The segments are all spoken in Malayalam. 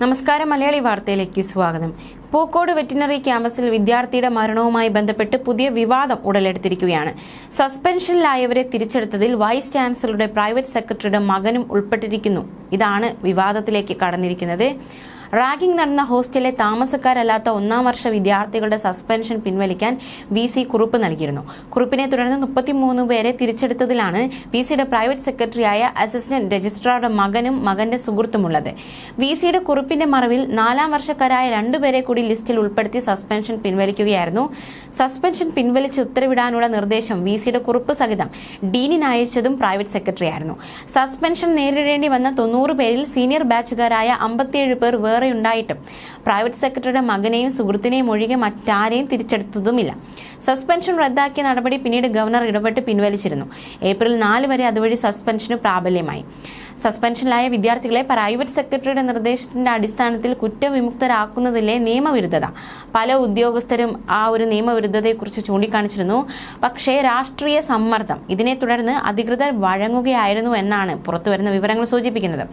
നമസ്കാരം മലയാളി വാർത്തയിലേക്ക് സ്വാഗതം. പൂക്കോട് വെറ്റിനറി ക്യാമ്പസിൽ വിദ്യാർത്ഥിയുടെ മരണവുമായി ബന്ധപ്പെട്ട് പുതിയ വിവാദം ഉടലെടുത്തിരിക്കുകയാണ്. സസ്പെൻഷനിലായവരെ തിരിച്ചെടുത്തതിൽ വൈസ് ചാൻസലറുടെ പ്രൈവറ്റ് സെക്രട്ടറിയുടെ മകനും ഉൾപ്പെട്ടിരിക്കുന്നു. ഇതാണ് വിവാദത്തിലേക്ക് കടന്നിരിക്കുന്നത്. റാഗിംഗ് നടന്ന ഹോസ്റ്റലിലെ താമസക്കാരല്ലാത്ത ഒന്നാം വർഷ വിദ്യാർത്ഥികളുടെ സസ്പെൻഷൻ പിൻവലിക്കാൻ വി സി കുറിപ്പ് നൽകിയിരുന്നു. കുറിപ്പിനെ തുടർന്ന് മുപ്പത്തിമൂന്ന് പേരെ തിരിച്ചെടുത്തതിലാണ് വി സിയുടെ പ്രൈവറ്റ് സെക്രട്ടറിയായ അസിസ്റ്റന്റ് രജിസ്ട്രാറുടെ മകനും മകന്റെ സുഹൃത്തുമുള്ളത്. വി സിയുടെ കുറിപ്പിന്റെ മറവിൽ നാലാം വർഷക്കാരായ രണ്ടുപേരെ കൂടി ലിസ്റ്റിൽ ഉൾപ്പെടുത്തി സസ്പെൻഷൻ പിൻവലിക്കുകയായിരുന്നു. സസ്പെൻഷൻ പിൻവലിച്ച് ഉത്തരവിടാനുള്ള നിർദ്ദേശം വി സിയുടെ കുറിപ്പ് സഹിതം ഡീനിന് അയച്ചതും പ്രൈവറ്റ് സെക്രട്ടറിയായിരുന്നു. സസ്പെൻഷൻ നേരിടേണ്ടി വന്ന തൊണ്ണൂറ് പേരിൽ സീനിയർ ബാച്ചുകാരായ അമ്പത്തിയേഴ് പേർ വേറെ ഉണ്ടായിട്ടും. പ്രൈവറ്റ് സെക്രട്ടറിയുടെ മകനെയും സുഹൃത്തിനെയും ഒഴികെ മറ്റാരെയും തിരിച്ചെടുത്തതുമില്ല. സസ്പെൻഷൻ റദ്ദാക്കിയ നടപടി പിന്നീട് ഗവർണർ ഇടപെട്ട് പിൻവലിച്ചിരുന്നു. ഏപ്രിൽ നാല് വരെ അതുവഴി സസ്പെൻഷന് പ്രാബല്യമായി. സസ്പെൻഷനിലായ വിദ്യാർത്ഥികളെ പ്രൈവറ്റ് സെക്രട്ടറിയുടെ നിർദ്ദേശത്തിന്റെ അടിസ്ഥാനത്തിൽ കുറ്റവിമുക്തരാക്കുന്നതിലെ നിയമവിരുദ്ധത. പല ഉദ്യോഗസ്ഥരും ആ ഒരു നിയമവിരുദ്ധതയെക്കുറിച്ച് ചൂണ്ടിക്കാണിച്ചിരുന്നു. പക്ഷേ രാഷ്ട്രീയ സമ്മർദ്ദം ഇതിനെ തുടർന്ന് അധികൃതർ വഴങ്ങുകയായിരുന്നു എന്നാണ് പുറത്തുവരുന്ന വിവരങ്ങൾ സൂചിപ്പിക്കുന്നത്.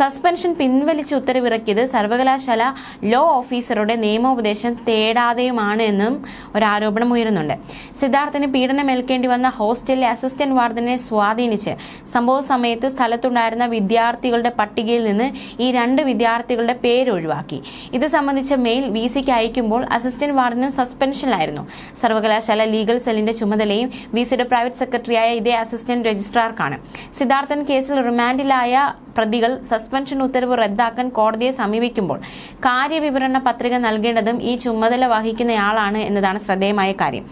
സസ്പെൻഷൻ പിൻവലിച്ച് ഉത്തരവിറക്കിയത് സർവകലാശാല ലോ ഓഫീസറുടെ നിയമോപദേശം തേടാതെയുമാണ് എന്നും ഒരു ആരോപണം ഉയരുന്നുണ്ട്. സിദ്ധാർത്ഥിന് പീഡനമേൽക്കേണ്ടി വന്ന ഹോസ്റ്റലിലെ അസിസ്റ്റന്റ് വാർഡനെ സ്വാധീനിച്ച് സംഭവ സമയത്ത് സ്ഥലത്തുണ്ടായിരുന്ന വിദ്യാർത്ഥികളുടെ പട്ടികയിൽ നിന്ന് ഈ രണ്ട് വിദ്യാർത്ഥികളുടെ പേര് ഒഴിവാക്കി. ഇത് സംബന്ധിച്ച മെയിൽ വി സിക്ക് അയക്കുമ്പോൾ അസിസ്റ്റന്റ് വാർഡനും സസ്പെൻഷനിലായിരുന്നു സർവകലാശാല ലീഗൽ സെല്ലിന്റെ ചുമതലയും വി സിയുടെ പ്രൈവറ്റ് സെക്രട്ടറിയായ ഇതേ അസിസ്റ്റന്റ് രജിസ്ട്രാർക്കാണ്. സിദ്ധാർത്ഥൻ കേസിൽ റിമാൻഡിലായ പ്രതികൾ സസ്പെൻഷൻ ഉത്തരവ് റദ്ദാക്കാൻ കോടതിയെ സമീപിക്കുമ്പോൾ കാര്യവിവരണ പത്രിക നൽകേണ്ടതും ഈ ചുമതല വഹിക്കുന്നയാളാണ് എന്നതാണ് ശ്രദ്ധേയമായ കാര്യം.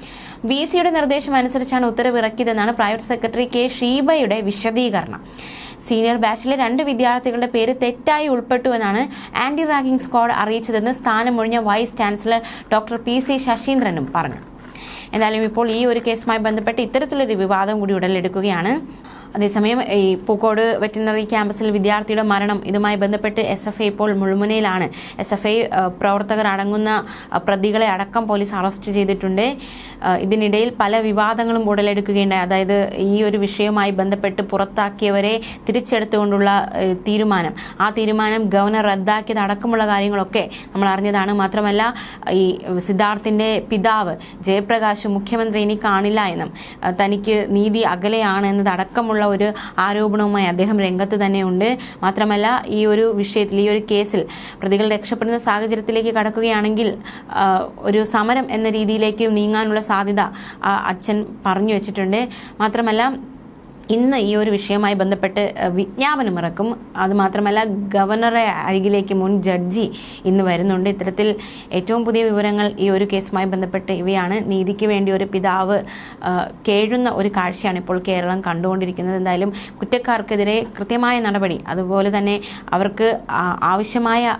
വി സിയുടെ നിർദ്ദേശം അനുസരിച്ചാണ് ഉത്തരവ് ഇറക്കിയതെന്നാണ് പ്രൈവറ്റ് സെക്രട്ടറി കെ ഷീബയുടെ വിശദീകരണം. സീനിയർ ബാച്ചിലെ രണ്ട് വിദ്യാർത്ഥികളുടെ പേര് തെറ്റായി ഉൾപ്പെട്ടുവെന്നാണ് ആന്റി റാഗിംഗ് സ്ക്വാഡ് അറിയിച്ചതെന്ന് സ്ഥാനമൊഴിഞ്ഞ vice chancellor doctor P C ശശീന്ദ്രനും പറഞ്ഞു. എന്തായാലും ഇപ്പോൾ ഈ ഒരു കേസുമായി ബന്ധപ്പെട്ട് ഇത്തരത്തിലൊരു വിവാദം കൂടി ഉടലെടുക്കുകയാണ്. അതേസമയം ഈ പൂക്കോട് വെറ്റിനറി ക്യാമ്പസിൽ വിദ്യാർത്ഥിയുടെ മരണം ഇതുമായി ബന്ധപ്പെട്ട് എസ് എഫ് ഐ ഇപ്പോൾ മുഴുമുനയിലാണ് എസ് എഫ് ഐ പ്രവർത്തകർ അടങ്ങുന്ന പ്രതികളെ അടക്കം പോലീസ് അറസ്റ്റ് ചെയ്തിട്ടുണ്ട്. ഇതിനിടയിൽ പല വിവാദങ്ങളും ഉടലെടുക്കുകയുണ്ടായി. അതായത് ഈ ഒരു വിഷയവുമായി ബന്ധപ്പെട്ട് പുറത്താക്കിയവരെ തിരിച്ചെടുത്തുകൊണ്ടുള്ള തീരുമാനം. ആ തീരുമാനം ഗവർണർ റദ്ദാക്കിയത് അടക്കമുള്ള കാര്യങ്ങളൊക്കെ നമ്മൾ അറിഞ്ഞതാണ്. മാത്രമല്ല ഈ സിദ്ധാർത്ഥിന്റെ പിതാവ് ജയപ്രകാശ് മുഖ്യമന്ത്രി ഇനി കാണില്ല എന്നും തനിക്ക് നീതി അകലെയാണ് എന്നതടക്കമുള്ള ഒരു ആരോപണവുമായി അദ്ദേഹം രംഗത്ത് തന്നെയുണ്ട്. മാത്രമല്ല ഈ ഒരു വിഷയത്തിൽ ഈ ഒരു കേസിൽ പ്രതികൾ രക്ഷപ്പെടുന്ന സാഹചര്യത്തിലേക്ക് കടക്കുകയാണെങ്കിൽ ഒരു സമരം എന്ന രീതിയിലേക്ക് നീങ്ങാനുള്ള സാധ്യത അച്ഛൻ പറഞ്ഞു വെച്ചിട്ടുണ്ട്. മാത്രമല്ല ഇന്ന് ഈ ഒരു വിഷയവുമായി ബന്ധപ്പെട്ട് വിജ്ഞാപനം ഇറക്കും. അതുമാത്രമല്ല ഗവർണറെ അരികിലേക്ക് മുൻ ജഡ്ജി ഇന്ന് വരുന്നുണ്ട്. ഇത്തരത്തിൽ ഏറ്റവും പുതിയ വിവരങ്ങൾ ഈ ഒരു കേസുമായി ബന്ധപ്പെട്ട് ഇവയാണ്. നീതിക്ക് വേണ്ടി ഒരു പിതാവ് കേഴുന്ന ഒരു കാഴ്ചയാണ് ഇപ്പോൾ കേരളം കണ്ടുകൊണ്ടിരിക്കുന്നത്. എന്തായാലും കുറ്റക്കാർക്കെതിരെ കൃത്യമായ നടപടി അതുപോലെ തന്നെ അവർക്ക് ആവശ്യമായ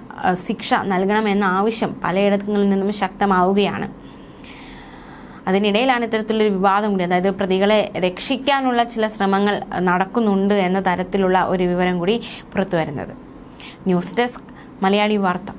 ശിക്ഷ നൽകണമെന്ന ആവശ്യം പലയിടങ്ങളിൽ നിന്നും ശക്തമാവുകയാണ്. അതിനിടയിലാണ് ഇത്തരത്തിലൊരു വിവാദം കൂടി. അതായത് പ്രതികളെ രക്ഷിക്കാനുള്ള ചില ശ്രമങ്ങൾ നടക്കുന്നുണ്ട് എന്ന തരത്തിലുള്ള ഒരു വിവരം കൂടി പുറത്തു വരുന്നത് ന്യൂസ് ഡെസ്ക് മലയാളി വാർത്ത.